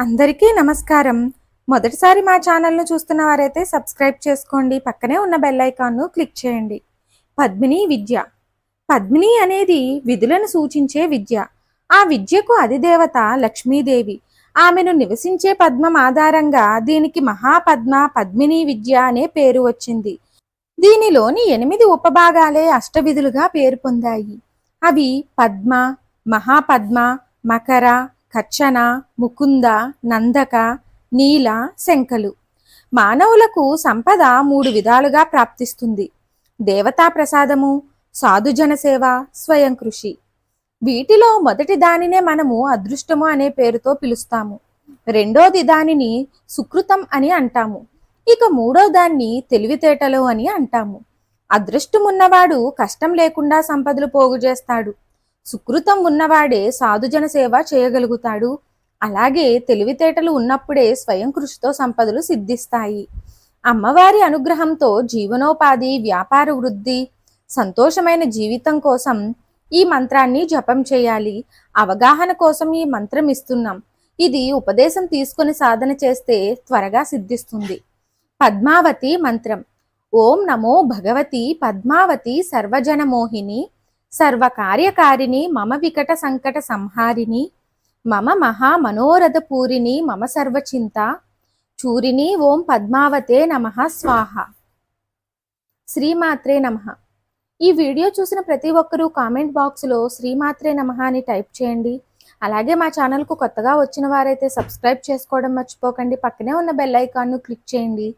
అందరికీ నమస్కారం. మొదటిసారి మా ఛానల్ను చూస్తున్న వారైతే సబ్స్క్రైబ్ చేసుకోండి. పక్కనే ఉన్న బెల్ ఐకాన్ను క్లిక్ చేయండి. పద్మిని విద్య. పద్మిని అనేది విధులను సూచించే విద్య. ఆ విద్యకు అధిదేవత లక్ష్మీదేవి. ఆమెను నివసించే పద్మం ఆధారంగా దీనికి మహాపద్మ పద్మిని విద్య అనే పేరు వచ్చింది. దీనిలోని ఎనిమిది ఉపభాగాలే అష్టవిధులుగా పేరు పొందాయి. అవి పద్మ మహాపద్మ మకర కచ్చన ముకుంద నందక నీల శంఖలు. మానవులకు సంపద మూడు విధాలుగా ప్రాప్తిస్తుంది. దేవతా ప్రసాదము సాధుజన సేవ స్వయం కృషి. వీటిలో మొదటి దానినే మనము అదృష్టము అనే పేరుతో పిలుస్తాము. రెండోది దానిని సుకృతం అని అంటాము. ఇక మూడో దాన్ని తెలివితేటలు అని అంటాము. అదృష్టం ఉన్నవాడు కష్టం లేకుండా సంపదలు పోగు చేస్తాడు. సుకృతం ఉన్నవాడే సాధుజన సేవ చేయగలుగుతాడు. అలాగే తెలివితేటలు ఉన్నప్పుడే స్వయం కృషితో సంపదలు సిద్ధిస్తాయి. అమ్మవారి అనుగ్రహంతో జీవనోపాధి వ్యాపార వృద్ధి సంతోషమైన జీవితం కోసం ఈ మంత్రాన్ని జపం చేయాలి. అవగాహన కోసం ఈ మంత్రం ఇస్తున్నాం. ఇది ఉపదేశం తీసుకొని సాధన చేస్తే త్వరగా సిద్ధిస్తుంది. పద్మావతి మంత్రం. ఓం నమో భగవతి పద్మావతి సర్వజనమోహిని సర్వకార్యకారిణి మమ వికట సంకట సంహారిణి మమ మహా మనోరథ మమ సర్వచింత చూరిణి ఓం పద్మావతే నమ స్వాహ. శ్రీమాత్రే నమ. ఈ వీడియో చూసిన ప్రతి ఒక్కరూ కామెంట్ బాక్స్లో శ్రీమాత్రే నమ అని టైప్ చేయండి. అలాగే మా ఛానల్కు కొత్తగా వచ్చిన వారైతే సబ్స్క్రైబ్ చేసుకోవడం మర్చిపోకండి. పక్కనే ఉన్న బెల్ ఐకాన్ను క్లిక్ చేయండి.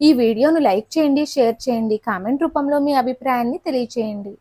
ఈ వీడియోను లైక్ చేయండి షేర్ చేయండి. కామెంట్ రూపంలో మీ అభిప్రాయాన్ని తెలియచేయండి.